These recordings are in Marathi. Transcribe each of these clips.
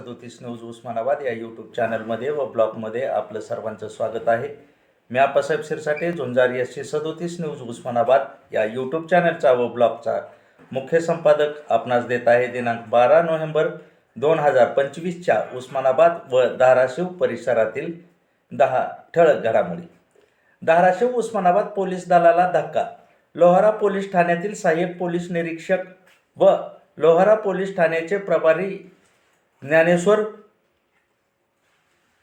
सदोतीस न्यूज उस्मानाबाद या यूट्यूब चॅनलमध्ये व ब्लॉगमध्ये आपलं सर्वांचं स्वागत आहे. मी आप्पासाहेब शिरसाटे झुंजार एस सी सदोतीस न्यूज उस्मानाबाद या यूट्यूब चॅनलचा व ब्लॉगचा मुख्य संपादक आपणास देत आहे दिनांक बारा नोव्हेंबर दोन हजार पंचवीसच्या उस्मानाबाद व धाराशिव परिसरातील दहा ठळक घडामोडी. धाराशिव उस्मानाबाद पोलीस दलाला धक्का. लोहारा पोलीस ठाण्यातील सहाय्यक पोलीस निरीक्षक व लोहारा पोलीस ठाण्याचे प्रभारी ज्ञानेश्वर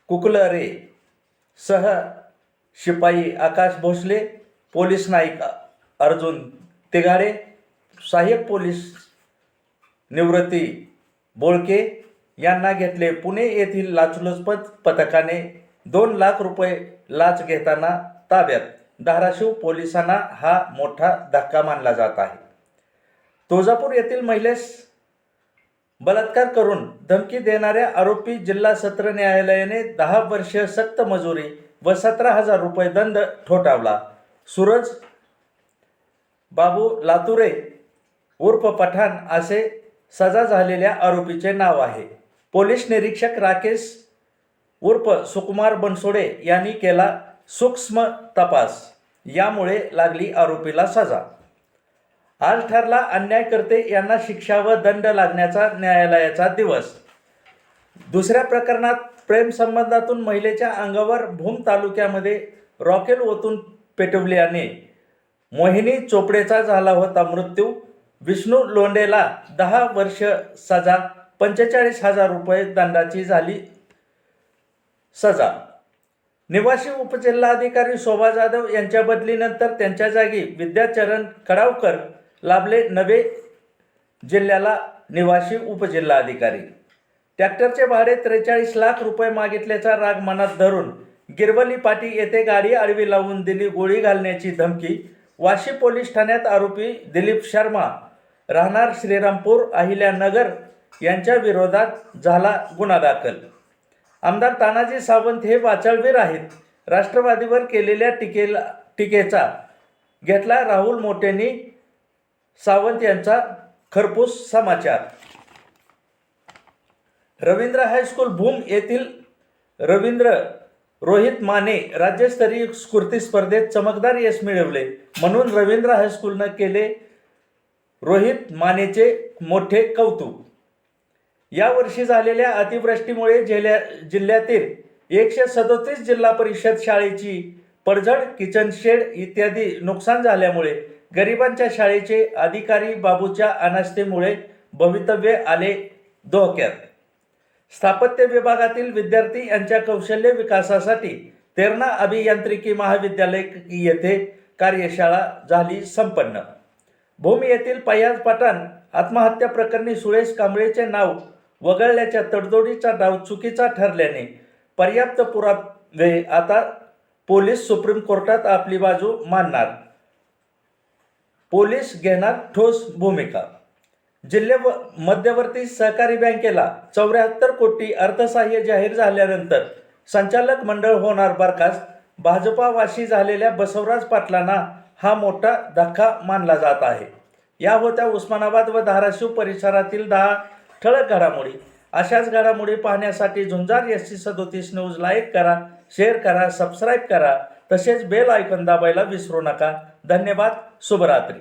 कुकलरे सह शिपाई आकाश भोसले पोलीस नाईक अर्जुन तिगाडे सहाय्यक पोलीस निवृत्ती बोळके यांना घेतले. पुणे येथील लाचलुचपत पथकाने दोन लाख रुपये लाच घेताना ताब्यात. धाराशिव पोलिसांना हा मोठा धक्का मानला जात आहे. तुळजापूर येथील महिलेस बलात्कार करून धमकी देणाऱ्या आरोपी जिल्हा सत्र न्यायालयाने दहा वर्ष सक्त मजुरी व सतरा हजार रुपये दंड ठोठावला. सूरज बाबू लातुरे उर्फ पठाण असे सजा झालेल्या आरोपीचे नाव आहे. पोलीस निरीक्षक राकेश उर्फ सुकुमार बनसोडे यांनी केला सूक्ष्म तपास. यामुळे लागली आरोपीला सजा. आज ठरला अन्यायकर्ते यांना शिक्षा व दंड लागण्याचा न्यायालयाचा दिवस. दुसऱ्या प्रकरणात प्रेम संबंधातून महिलेच्या अंगावर भूम तालुक्यामध्ये रॉकेल ओतून पेटवल्याने मोहिनी चोपडेचा झाला होता मृत्यू. विष्णू लोंडेला दहा वर्ष सजा पंचेचाळीस हजार रुपये दंडाची झाली सजा. निवासी उपजिल्हाधिकारी शोभा जाधव यांच्या बदलीनंतर त्यांच्या जागी विद्याचरण कडावकर लाभले नवे जिल्ह्याला निवासी उपजिल्हाधिकारी. ट्रॅक्टरचे भाडे त्रेचाळीस लाख रुपये मागितल्याचा राग मनात धरून गिरवली पाटी येथे गाडी आडवी लावून दिली गोळी घालण्याची धमकी. वाशी पोलीस ठाण्यात आरोपी दिलीप शर्मा राहणार श्रीरामपूर अहिल्यानगर यांच्या विरोधात झाला गुन्हा दाखल. आमदार तानाजी सावंत हे वाचळवीर आहेत. राष्ट्रवादीवर केलेल्या टीकेला टीकेचा घेतला राहुल मोटेंनी सावंत यांचा खरपूस समाचार. रवींद्र हायस्कूल भूम येथील रवींद्र रोहित माने राज्यस्तरीय स्फूर्ती स्पर्धेत चमकदार यश मिळवले. म्हणून रवींद्र हायस्कूलनं केले रोहित मानेचे मोठे कौतुक. यावर्षी झालेल्या अतिवृष्टीमुळे जिल्ह्या जिल्ह्यातील एकशे सदोतीस जिल्हा परिषद शाळेची पडझड किचन शेड इत्यादी नुकसान झाल्यामुळे गरिबांच्या शाळेचे अधिकारी बाबूच्या अनास्थेमुळे भवितव्य आले धोक्यात. स्थापत्य विभागातील विद्यार्थी यांच्या कौशल्य विकासासाठी तेरणा अभियांत्रिकी महाविद्यालय येथे कार्यशाळा झाली संपन्न. भूमी येथील पयाज पठाण आत्महत्या प्रकरणी सुरेश कांबळेचे नाव वगळल्याच्या तडजोडीचा डाव चुकीचा ठरल्याने पर्याप्त पुरावे आता पोलीस सुप्रीम कोर्टात आपली बाजू मांडणार पोलीस घेणार ठोस भूमिका. जिल्हे व मध्यवर्ती सहकारी बँकेला चौऱ्याहत्तर कोटी अर्थसहाय्य जाहीर झाल्यानंतर संचालक मंडळ होणार बरखास्त. भाजपावाशी झालेल्या बसवराज पाटलांना हा मोठा धक्का मानला जात आहे. या होत्या उस्मानाबाद व धाराशिव परिसरातील दहा ठळक घडामोडी. अशाच घडामोडी पाहण्यासाठी झुंजार एस सी सदोतीस न्यूज लाईक करा शेअर करा सबस्क्राईब करा. तसेच बेल आयकन दाबायला विसरू नका. धन्यवाद शुभरात्री.